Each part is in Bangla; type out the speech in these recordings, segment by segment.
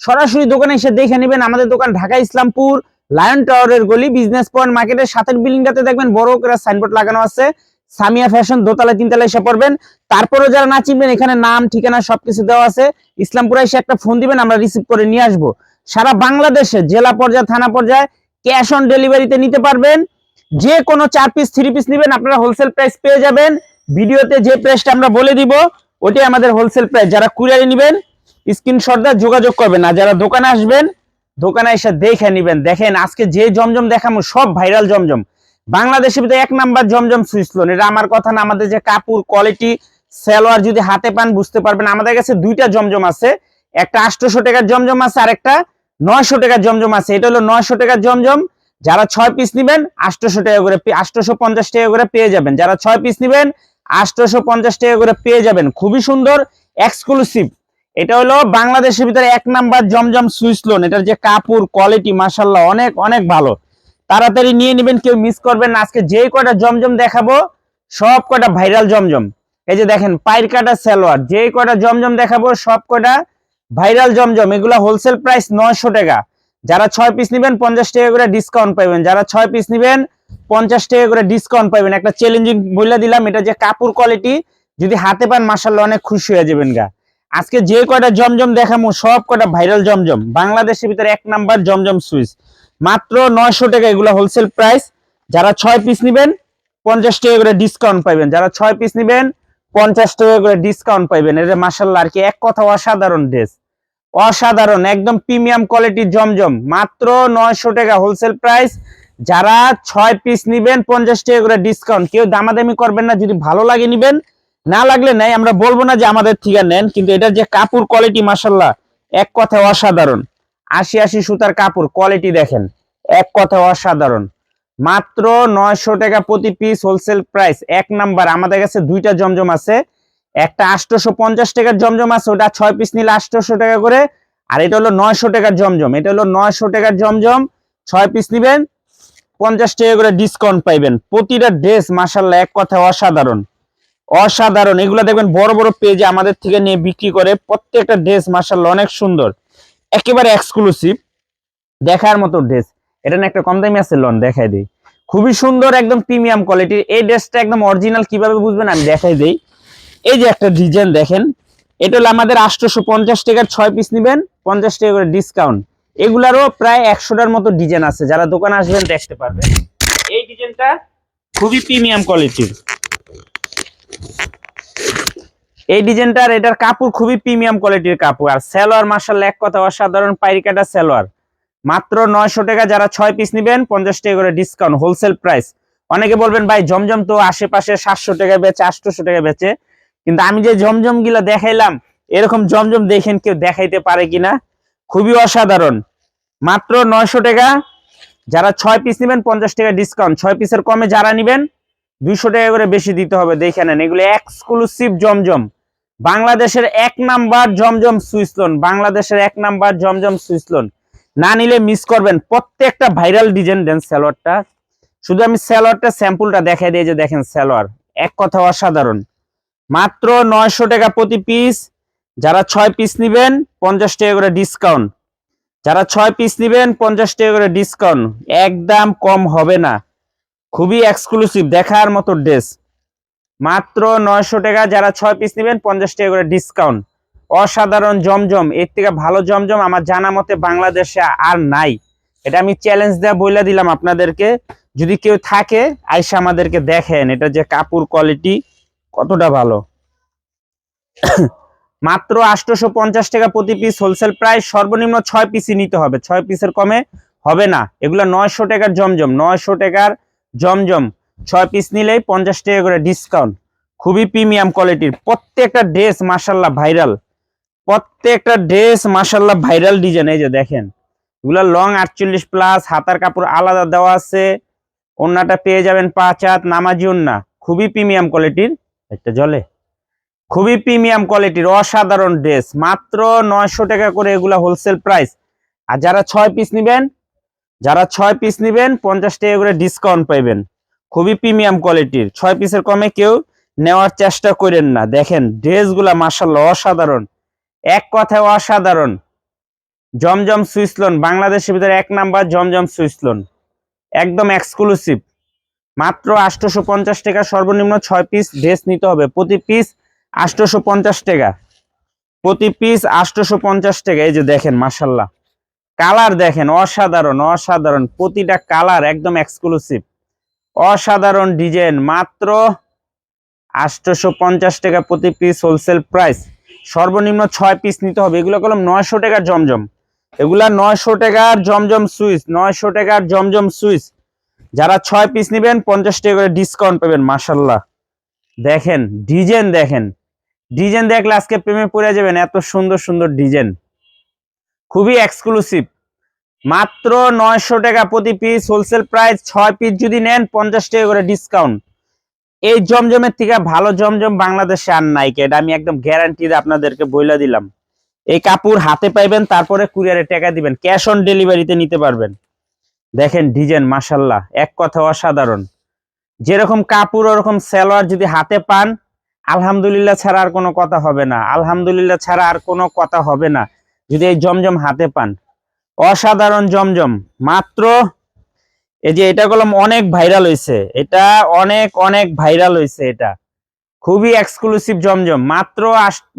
সরাসরি দোকানে এসে দেখে নেবেন আমাদের দোকান ঢাকা ইসলামপুর, লায়ন টাওয়ারের গলি বিজনেস পয়েন্ট মার্কেটের সাথের বিল্ডিংটাতে দেখবেন বড় করে সাইনবোর্ড লাগানো আছে। সামিয়া ফ্যাশন দোতলা তিনতলা এসে পড়বেন। তারপরেও যারা না চিনবেন, এখানে নাম, ঠিকানা সবকিছু দেওয়া আছে। ইসলামপুরে এসে একটা ফোন দিবেন, আমরা রিসিভ করে নিয়ে আসব। সারা বাংলাদেশে, জেলা পর্যায়ে, থানা পর্যায়ে ক্যাশ অন ডেলিভারিতে নিতে পারবেন। যে কোনো চার পিস থ্রি পিস নেবেন, আপনারা হোলসেল প্রাইস পেয়ে যাবেন। ভিডিওতে যে প্রাইসটা আমরা বলে দিব, ওটাই আমাদের হোলসেল প্রাইস যারা কুরিয়ারে নেবেন স্ক্রিনশট দিয়ে যোগাযোগ করবেন। আর যারা দোকানে আসবেন, দোকানে এসে দেখে নেবেন। দেখেন, আজকে যে জমজম দেখাবো সব ভাইরাল জমজম। বাংলাদেশের ভিতরে এক নাম্বার জমজম সুইচ লোন এটা আমার কথা না, আমাদের যে কাপড় কোয়ালিটি সেলোয়ার যদি হাতে পান, বুঝতে পারবেন। আমাদের কাছে দুইটা জমজম আছে। একটা আটশোশো টাকার জমজম আছে, আর একটা নয়শো টাকার জমজম আছে। এটা হলো নয়শো টাকার জমজম। যারা ছয় পিস নিবেন আটশোশো টাকা করে আটশোশো পঞ্চাশ টাকা করে পেয়ে যাবেন। যারা ছয় পিস নিবেন আটশোশো পঞ্চাশ টাকা করে পেয়ে যাবেন। খুবই সুন্দর এক্সক্লুসিভ এটা হলো বাংলাদেশের ভিতরে এক নাম্বার জমজম সুইচ লোন এটার যে কাপড় কোয়ালিটি মাসাল্লাহ অনেক অনেক ভালো। তাড়াতাড়ি নিয়ে নেবেন, কেউ মিস করবেন আজকে যে কয়টা জমজম দেখাবো, সব কয়টা ভাইরাল জমজম। এই যে দেখেন, পায়ের কাটা সালোয়ার যে কয়টা জমজম দেখাবো, সব কয়টা ভাইরাল জমজম। এগুলা হোলসেল প্রাইস নয়শো টাকা। যারা ছয় পিস নেবেন, পঞ্চাশ টাকা করে ডিসকাউন্ট পাবেন যারা ছয় পিস নেবেন, পঞ্চাশ টাকা করে ডিসকাউন্ট পাবেন একটা চ্যালেঞ্জিং বলে দিলাম, এটা যে কাপড় কোয়ালিটি যদি হাতে পান মাসাল্লাহ অনেক খুশি হয়ে যাবেন গা। আজকে যে কয়টা জমজম দেখামো, সব কয়টা ভাইরাল জমজম। বাংলাদেশের ভিতরে এক নাম্বার জমজম সুইচ। মাত্র নয়শো টাকা এগুলো হোলসেল প্রাইস যারা ছয় পিস নেবেন, পঞ্চাশ টাকা করে ডিসকাউন্ট পাইবেন। যারা ছয় পিস নেবেন, পঞ্চাশ টাকা করে ডিসকাউন্ট পাইবেন। এটা মাসাল্লাহ আর কি এক কথা অসাধারণ ড্রেস অসাধারণ, একদম প্রিমিয়াম কোয়ালিটির জমজম। মাত্র নয়শো টাকা হোলসেল প্রাইস যারা ছয় পিস নিবেন, পঞ্চাশ টাকা করে ডিসকাউন্ট কেউ দামাদামি করবেন না, যদি ভালো লাগে নিবেন না লাগলে নাই, আমরা বলব না যে আমাদের থেকে নেন, কিন্তু এটার যে কাপড় কোয়ালিটি মাসাল্লাহ এক কথা অসাধারণ। আশি আশি সুতার কাপড় কোয়ালিটি দেখেন, এক কথা অসাধারণ। মাত্র নয়শো টাকা প্রতি পিস হোলসেল প্রাইস এক নাম্বার, আমাদের কাছে দুইটা জমজম আছে। একটা আটশোশো পঞ্চাশ টাকার জমজম আছে, ওটা ছয় পিস নিলে আটশোশো টাকা করে। আর এটা হলো নয়শো টাকার জমজম, এটা হলো নয়শো টাকার জমজম। ছয় পিস নিবেন, পঞ্চাশ টাকা করে ডিসকাউন্ট পাইবেন। প্রতিটা ড্রেস মাসাল্লাহ এক কথা অসাধারণ। অসাধারণ। এগুলো দেখবেন বড় বড় পেজে আমাদের থেকে নিয়ে বিক্রি করে প্রত্যেকটা ড্রেস মাসাল্লাহ অনেক সুন্দর। একেবারে এক্সক্লুসিভ দেখার মতো ড্রেস এটা না একটা কম দামি আছে, লন, দেখাই দিই। খুবই সুন্দর, একদম প্রিমিয়াম কোয়ালিটির এই ড্রেসটা একদম অরিজিনাল কীভাবে বুঝবেন আমি দেখাই দিই। এই যে একটা ডিজাইন দেখেন। এটা হলো আমাদের আটশোশো পঞ্চাশ টাকার ছয় পিস নেবেন, পঞ্চাশ টাকা করে ডিসকাউন্ট এগুলারও প্রায় একশোটার মতো ডিজাইন আছে। যারা দোকানে আসবেন দেখতে পারবেন। এই ডিজাইনটা খুবই প্রিমিয়াম কোয়ালিটির এই ডিজাইনটার, এটার কাপড় খুবই প্রিমিয়াম কোয়ালিটির কাপড়। আর সেলোয়ার মার্শাল এক কথা অসাধারণ পাইরি কাটা সেলোয়ার। মাত্র নয়শো টাকা যারা ছয় পিস নেবেন, পঞ্চাশ টাকা করে ডিসকাউন্ট হোলসেল প্রাইস অনেকে বলবেন, ভাই, জমজম তো আশেপাশে সাতশো টাকা বেচে, আটশোশো টাকা বেচে। কিন্তু আমি যে জমজমগুলা দেখাইলাম, এরকম জমজম দেখেন কেউ দেখাইতে পারে কিনা? খুবই অসাধারণ। মাত্র নয়শো টাকা, যারা ছয় পিস নেবেন, পঞ্চাশ টাকা ডিসকাউন্ট ছয় পিসের কমে যারা নেবেন দুইশো টাকা করে বেশি দিতে হবে, দেখে নেন। এগুলো এক্সক্লুসিভ জমজম। বাংলাদেশের এক নাম্বার জমজম সুইসলন বাংলাদেশের এক নাম্বার জমজম সুইসলন না নিলে মিস করবেন প্রত্যেকটা ভাইরাল ডিজাইন দেন স্যালোয়ারটা শুধু আমি স্যালোয়ারটা স্যাম্পলটা দেখাই দিয়ে যে দেখেন স্যালোয়ার এক কথা অসাধারণ। মাত্র নয়শো টাকা প্রতি পিস যারা ছয় পিস নেবেন, পঞ্চাশ টাকা করে ডিসকাউন্ট যারা ছয় পিস নেবেন, পঞ্চাশ টাকা করে ডিসকাউন্ট একদম কম হবে না। খুবই এক্সক্লুসিভ দেখার মতো ড্রেস মাত্র নয়শো টাকা যারা ছয় পিস নেবেন, পঞ্চাশ টাকা করে ডিসকাউন্ট অসাধারণ জমজম, এর থেকে ভালো জমজম আমার জানা মতে বাংলাদেশে আর নাই। এটা আমি চ্যালেঞ্জ দেওয়া বইলা দিলাম আপনাদেরকে। যদি কেউ থাকে, আইসা আমাদেরকে দেখেন, এটা যে কাপড় কোয়ালিটি কতটা ভালো। মাত্র আটশোশো পঞ্চাশ টাকা প্রতি পিস হোলসেল প্রাইস সর্বনিম্ন ছয় পিসই নিতে হবে। ছয় পিসের কমে হবে না। এগুলো নয়শো টাকার জমজম, নয়শো টাকার জমজম। ছয় পিস নিলেই পঞ্চাশ টাকা করে ডিসকাউন্ট খুবই প্রিমিয়াম কোয়ালিটির প্রত্যেকটা ড্রেস মাসাল্লাহ ভাইরাল প্রত্যেকটা ড্রেস মাসাল্লাহ ভাইরাল ডিজাইন এই যে দেখেন। এগুলা লং আটচল্লিশ প্লাস হাতার কাপড় আলাদা দেওয়া আছে। ওন্নাটা পেয়ে যাবেন পাঁচ হাত, নামাজি ওন্না। খুবই প্রিমিয়াম কোয়ালিটির একটা জলে। খুবই প্রিমিয়াম কোয়ালিটির অসাধারণ ড্রেস মাত্র নয়শো টাকা করে এগুলা হোলসেল প্রাইস আর যারা ছয় পিস নিবেন যারা ছয় পিস নিবেন, পঞ্চাশ টাকা করে ডিসকাউন্ট পাইবেন। খুবই প্রিমিয়াম কোয়ালিটির ছয় পিসের কমে কেউ নেওয়ার চেষ্টা করেন না। দেখেন, ড্রেসগুলা মার্শাল্লাহ অসাধারণ। এক কথায় অসাধারণ। জমজম সুইসলন বাংলাদেশের ভিতরে এক নাম্বার জমজম সুইসলন একদম এক্সক্লুসিভ মাত্র আটশোশো পঞ্চাশ টাকা সর্বনিম্ন ছয় পিস ড্রেস নিতে হবে। প্রতি পিস আটশোশো পঞ্চাশ টাকা। প্রতি পিস আটশোশো পঞ্চাশ টাকা। এই যে দেখেন মাসাল্লাহ কালার দেখেন, অসাধারণ অসাধারণ। প্রতিটা কালার একদম এক্সক্লুসিভ অসাধারণ ডিজাইন, মাত্র আটশোশো পঞ্চাশ টাকা প্রতি পিস হোলসেল প্রাইস সর্বনিম্ন ছয় পিস নিতে হবে। এগুলো কলম নয়শো টাকার জমজম। এগুলা নয়শো টাকার জমজম সুইচ, নয়শো টাকার জমজম সুইচ। যারা ছয় পিস নেবেন, পঞ্চাশ টাকা করে ডিসকাউন্ট পাবেন মাসাল্লাহ দেখেন, ডিজাইন দেখেন। ডিজাইন দেখলে আজকে প্রেমে পড়ে যাবেন, এত সুন্দর সুন্দর ডিজাইন। খুবই এক্সক্লুসিভ মাত্র নয়শো টাকা প্রতি পিস হোলসেল প্রাইস ছয় পিস যদি নেন, পঞ্চাশ টাকা করে ডিসকাউন্ট এই জমজমের থেকে ভালো জমজম বাংলাদেশে আর নাই এটা আমি একদম গ্যারান্টি আপনাদেরকে বইলা দিলাম। এই কাপড় হাতে পাইবেন, তারপরে কুরিয়ারে টাকা দিবেন ক্যাশ অন ডেলিভারিতে নিতে পারবেন। দেখেন ডিজাইন মাসাল্লাহ এক কথা অসাধারণ। যেরকম কাপড়, ওরকম সালোয়ার যদি হাতে পান, আলহামদুলিল্লাহ ছাড়া আর কোনো কথা হবে না। আলহামদুলিল্লাহ ছাড়া আর কোনো কথা হবে না। যদি এই জমজম হাতে পান, অসাধারণ জমজম। মাত্র এই যে এটা কলম অনেক ভাইরাল হয়েছে, এটা অনেক অনেক ভাইরাল হয়েছে এটা। খুবই এক্সক্লুসিভ জমজম, মাত্র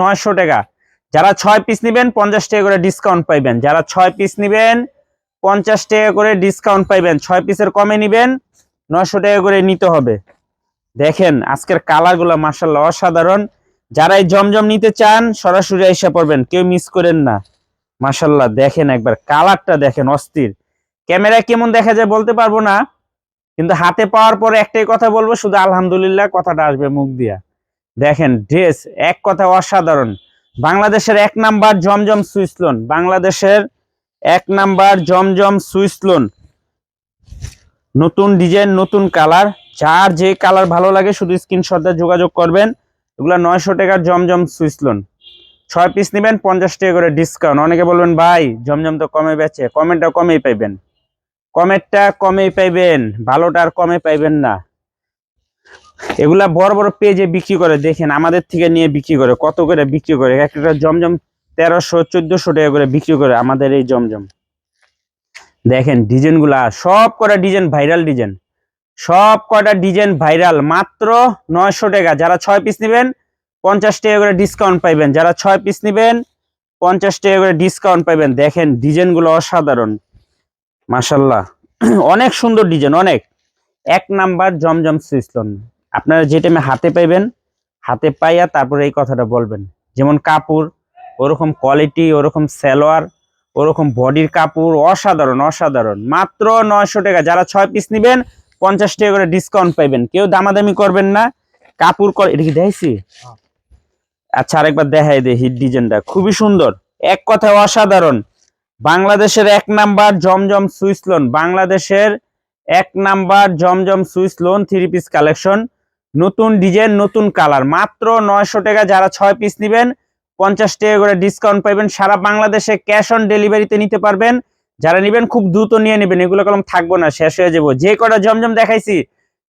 নয়শো টাকা। যারা ছয় পিস নেবেন, পঞ্চাশ টাকা করে ডিসকাউন্ট পাইবেন। যারা ছয় পিস নেবেন, পঞ্চাশ টাকা করে ডিসকাউন্ট পাইবেন। ছয় পিসের কমে নিবেন, নয়শো টাকা করে নিতে হবে। দেখেন, আজকের কালারগুলা মার্শাল্লাহ অসাধারণ। যারা এই জমজম নিতে চান, সরাসরি এসে পড়বেন, কেউ মিস করেন না। মার্শাল্লাহ দেখেন একবার, কালারটা দেখেন অস্থির। ক্যামেরায় কেমন দেখা যায় বলতে পারব না, কিন্তু হাতে পাওয়ার পরে একটাই কথা বলব, শুধু আলহামদুলিল্লাহ কথাটা আসবে মুখ দিয়া। দেখেন, ড্রেস এক কথা অসাধারণ। বাংলাদেশের এক নাম্বার জমজম সুইসলোন বাংলাদেশের এক নাম্বার জমজম সুইসলোন নতুন ডিজাইন, নতুন কালার, যার যে কালার ভালো লাগে শুধু স্ক্রিনশটে যোগাযোগ করবেন। এগুলো নয়শো টাকার জমজম সুইসলোন ছয় পিস নেবেন, পঞ্চাশ টাকা করে ডিসকাউন্ট অনেকে বলবেন, ভাই, জমজম তো কমে বেচে কমেন্টটা কমেই পাইবেন। কমেন্টটা কমেই পাইবেন, ভালোটা আর কমে পাইবেন না। এগুলা বড় বড় পেজে বিক্রি করে, দেখেন, আমাদের থেকে নিয়ে বিক্রি করে, কত করে বিক্রি করে। একটা জমজম তেরোশো, চোদ্দশো টাকা করে বিক্রি করে আমাদের এই জমজম। দেখেন ডিজাইনগুলা সব কটা ডিজাইন ভাইরাল ডিজাইন। সব কটা ডিজাইন ভাইরাল, মাত্র নয়শো টাকা। যারা ছয় পিস নেবেন পঞ্চাশ টাকা করে ডিসকাউন্ট পাইবেন। যারা ছয় পিস নেবেন, পঞ্চাশ টাকা করে ডিসকাউন্ট পাইবেন। দেখেন ডিজাইনগুলো অসাধারণ। মাসাল্লাহ অনেক সুন্দর ডিজাইন অনেক। এক নাম্বার জমজম সুইসলন আপনারা যে টাইমে হাতে পাইবেন, হাতে পাইয়া তারপরে এই কথাটা বলবেন। যেমন কাপড়, ওরকম কোয়ালিটি ওরকম সালোয়ার, ওরকম বডির কাপড়, অসাধারণ অসাধারণ। মাত্র নয়শো টাকা। যারা ছয় পিস নেবেন, পঞ্চাশ টাকা করে ডিসকাউন্ট পাইবেন। কেউ দামাদামি করবেন না। কাপড় এটা কি দেখছি আচ্ছা আরেকবার দেখাই দে হিট ডিজাইনটা খুবই সুন্দর। এক কথায় অসাধারণ। বাংলাদেশের এক নাম্বার জমজম সুইস লোন বাংলাদেশের এক number Zamzam Swiss lawn three piece collection নতুন ডিজাইন নতুন কালার মাত্র নয়শো টাকা যারা ছয় পিস নেবেন, পঞ্চাশ টাকা করে ডিসকাউন্ট পাইবেন। সারা বাংলাদেশে ক্যাশ অন ডেলিভারিতে নিতে পারবেন। যারা নেবেন, খুব দ্রুত নিয়ে নেবেন। এগুলো কলম থাকব না, শেষ হয়ে যাব। যে কটা জমজম দেখাইছি,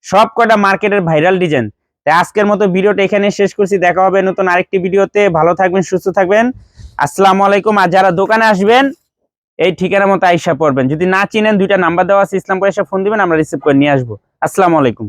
সব কটা মার্কেটের ভাইরাল ডিজাইন তাই আজকের মতো ভিডিওটা এখানে শেষ করছি। দেখা হবে নতুন আরেকটি ভিডিওতে। ভালো থাকবেন, সুস্থ থাকবেন। আসসালামু আলাইকুম। আর যারা দোকানে আসবেন, এই ঠিকানা মতো আইসা পড়বেন। যদি না চিনেন, দুইটা নাম্বার দেওয়া আছে ইসলামপুর এসে ফোন দিবেন, আমরা রিসিভ করে নিয়ে আসব। আসসালামু আলাইকুম।